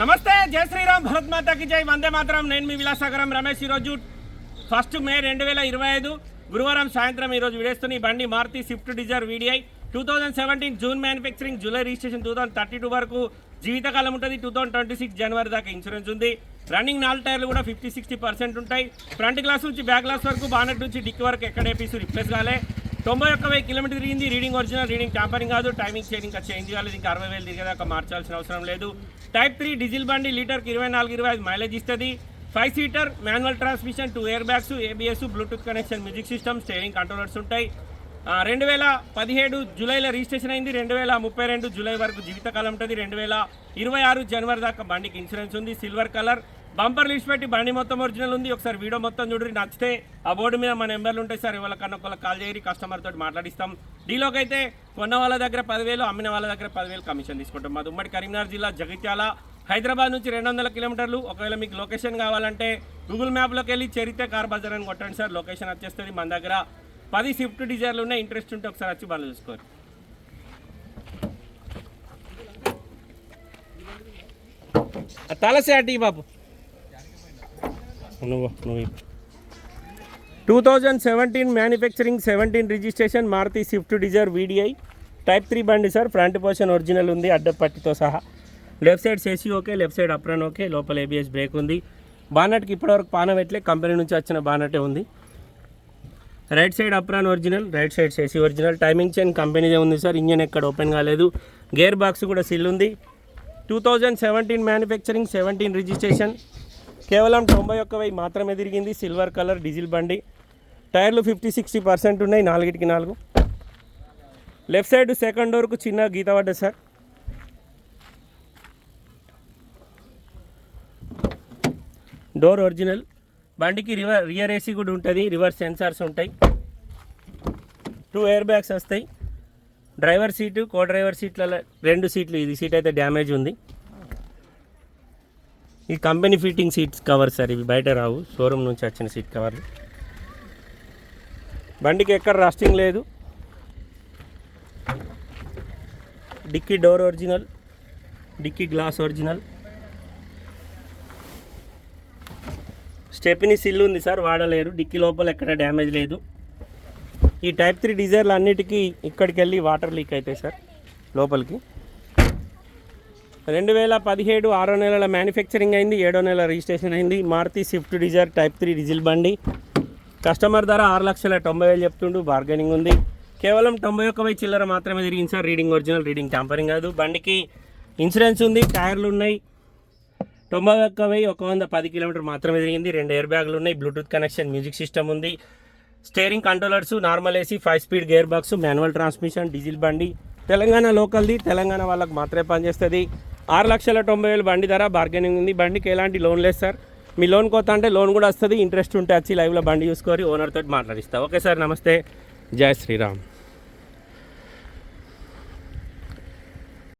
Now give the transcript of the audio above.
నమస్తే జై శ్రీరామ్ భరత్ మాతాకి జై. వందే మాత్రం. నేను మీ విలాసాగరం రమేష్ ఈరోజు ఫస్ట్ మే రెండు వేల ఇరవై ఐదు గురువారం సాయంత్రం ఈరోజు విడేస్తున్న ఈ బండి Maruti Swift Dzire VDI. Two thousand seventeen June manufacturing July registration two thousand thirty two వరకు జీవితకాలం ఉంటుంది. Two thousand twenty six January దాకా ఇన్సూరెన్స్ ఉంది. రన్నింగ్ నాలుగు టైర్లు కూడా ఫిఫ్టీ సిక్స్టీ పర్సెంట్ ఉంటాయి. ఫ్రంట్ గ్లాస్ నుంచి బ్యాక్ గ్లాస్ వరకు బానెట్ నుంచి డిక్ వరకు ఎక్కడ పీసు రిప్లేస్ కాలే. తొంభై ఒక్క వెయ్యి కిలోమీటర్ తిరిగింది. రీడింగ్ ఒరిజినల్ రీడింగ్ ట్యాంపరింగ్ కాదు. టైమింగ్ చేంజ్ ఇంకా చేంజ్ కాలేదు ఇంకా అరవై వేలు తిరిగేదాకా మార్చాల్సిన అవసరం లేదు. టైప్ త్రీ డీజిల్ బండి లీటర్కి ఇరవై నాలుగు ఇరవై ఐదు మైలేజ్ ఇస్తుంది. Five seater manual transmission two air bags ABS Bluetooth connection music system steering controllers ఉంటాయి. రెండు వేల పదిహేడు జూలైలో రిజిస్ట్రేషన్ అయింది. రెండు వేల ముప్పై రెండు జూలై వరకు జీవితకాలం ఉంటుంది. రెండు వేల ఇరవై ఆరు జనవరి దాకా బండికి ఇన్సూరెన్స్ ఉంది. సిల్వర్ కలర్ బంపర్ లిస్ట్ పెట్టి బండి మొత్తం ఒరిజినల్ ఉంది. ఒకసారి వీడియో మొత్తం చూడండి. నచ్చితే ఆ బోర్డు మీద మన నెంబర్లు ఉంటాయి సార్. ఎవరికన్నా ఒకళ్ళకి కాల్ చేయరి. కస్టమర్ తోటి మాట్లాడిస్తాం. డీలోకి అయితే కొన్న వాళ్ళ దగ్గర పదివేలు అమ్మిన వాళ్ళ దగ్గర పదివేలు కమిషన్ తీసుకుంటాం. మాది ఉమ్మడి కరీంనగర్ జిల్లా జగిత్యాల హైదరాబాద్ నుంచి రెండు వందల కిలోమీటర్లు. ఒకవేళ మీకు లొకేషన్ కావాలంటే గూగుల్ మ్యాప్లోకి వెళ్ళి చరిత్ర కార్ బజార్ అని కొట్టండి సార్. లొకేషన్ వచ్చేస్తుంది మన దగ్గర. పది స్విఫ్ట్ డిజైర్లు ఉన్నాయి. ఇంట్రెస్ట్ ఉంటే ఒకసారి వచ్చి బండ్లు చూసుకోరు తలసే అటు బాబు. నువ్వు నువ్వు two thousand seventeen manufacturing seventeen registration Maruti Swift Dzire VDI. Type three బండి సార్ ఫ్రంట్ పోర్షన్ ఒరిజినల్ ఉంది అడ్డపట్టితో సహా. Left side chassis okay left side apron okay లోపల ఏబిఎస్ బ్రేక్ ఉంది. బానట్కి ఇప్పటివరకు పాన ఎట్లే కంపెనీ నుంచి వచ్చిన బానటే ఉంది. Right side apron original right side chassis original. Timing chain కంపెనీదే ఉంది సార్ ఇంజన్ ఎక్కడ ఓపెన్ కాలేదు. గేర్ బాక్స్ కూడా సిల్ ఉంది. Two thousand seventeen manufacturing seventeen registration కేవలం తొంభై ఒక్క వెయ్యి మాత్రమే తిరిగింది. సిల్వర్ కలర్ డీజిల్ బండి. టైర్లు ఫిఫ్టీ సిక్స్టీ పర్సెంట్ ఉన్నాయి. నాలుగిటికి నాలుగు. లెఫ్ట్ సైడ్ సెకండ్ డోర్కు చిన్న గీత పడ్డది సార్. Door original. బండికి రివర్ రియర్ ఏసీ కూడా ఉంటుంది. రివర్స్ సెన్సార్స్ ఉంటాయి. టూ ఎయిర్ బ్యాగ్స్ వస్తాయి. డ్రైవర్ సీటు కో డ్రైవర్ సీట్ల రెండు సీట్లు. ఇది సీట్ అయితే డ్యామేజ్ ఉంది. ఈ company fitting seats cover sir ఇవి బయట రావు. షోరూమ్ నుంచి వచ్చిన సీట్ కవర్లు. బండికి ఎక్కడ రాస్టింగ్ లేదు. Dickey door original dickey glass original. Stepney seal ఉంది సార్ వాడలేరు. డిక్కీ లోపల ఎక్కడ డ్యామేజ్ లేదు. ఈ టైప్ త్రీ డీజర్లు అన్నిటికీ ఇక్కడికి వెళ్ళి వాటర్ లీక్ అవుతాయి సార్ లోపలికి. రెండు వేల పదిహేడు ఆరో నెలల మ్యానుఫ్యాక్చరింగ్ అయింది ఏడో నెల రిజిస్ట్రేషన్ అయింది. Maruti Swift Dzire type three diesel బండి. కస్టమర్ ధర ఆరు లక్షల తొంభై వేలు చెప్తుండు బార్గెనింగ్ ఉంది. కేవలం తొంభై ఒక్క వెయ్యి చిల్లర మాత్రమే తిరిగింది sir reading original reading tampering కాదు. బండికి ఇన్సూరెన్స్ ఉంది టైర్లు ఉన్నాయి. తొంభై ఒక్క వెయ్యి ఒక వంద పది కిలోమీటర్ మాత్రమే తిరిగింది రెండు ఎయిర్ బ్యాగులు ఉన్నాయి బ్లూటూత్ కనెక్షన్ మ్యూజిక్ సిస్టమ్ ఉంది. Steering controllers normal AC five speed gear box manual transmission diesel బండి. తెలంగాణ లోకల్ది తెలంగాణ వాళ్ళకి మాత్రమే పనిచేస్తుంది. ఆరు లక్షల తొంభై వేలు బండి ధర బార్గెనింగ్ ఉంది. బండికి ఎలాంటి లోన్ లేదు సార్ మీ లోన్ కొత్త అంటే లోన్ కూడా వస్తుంది ఇంట్రెస్ట్ ఉంటే వచ్చి లైవ్లో బండి చూసుకొని ఓనర్తో మాట్లాడిస్తా. ఓకే సార్ నమస్తే. జై శ్రీరామ్.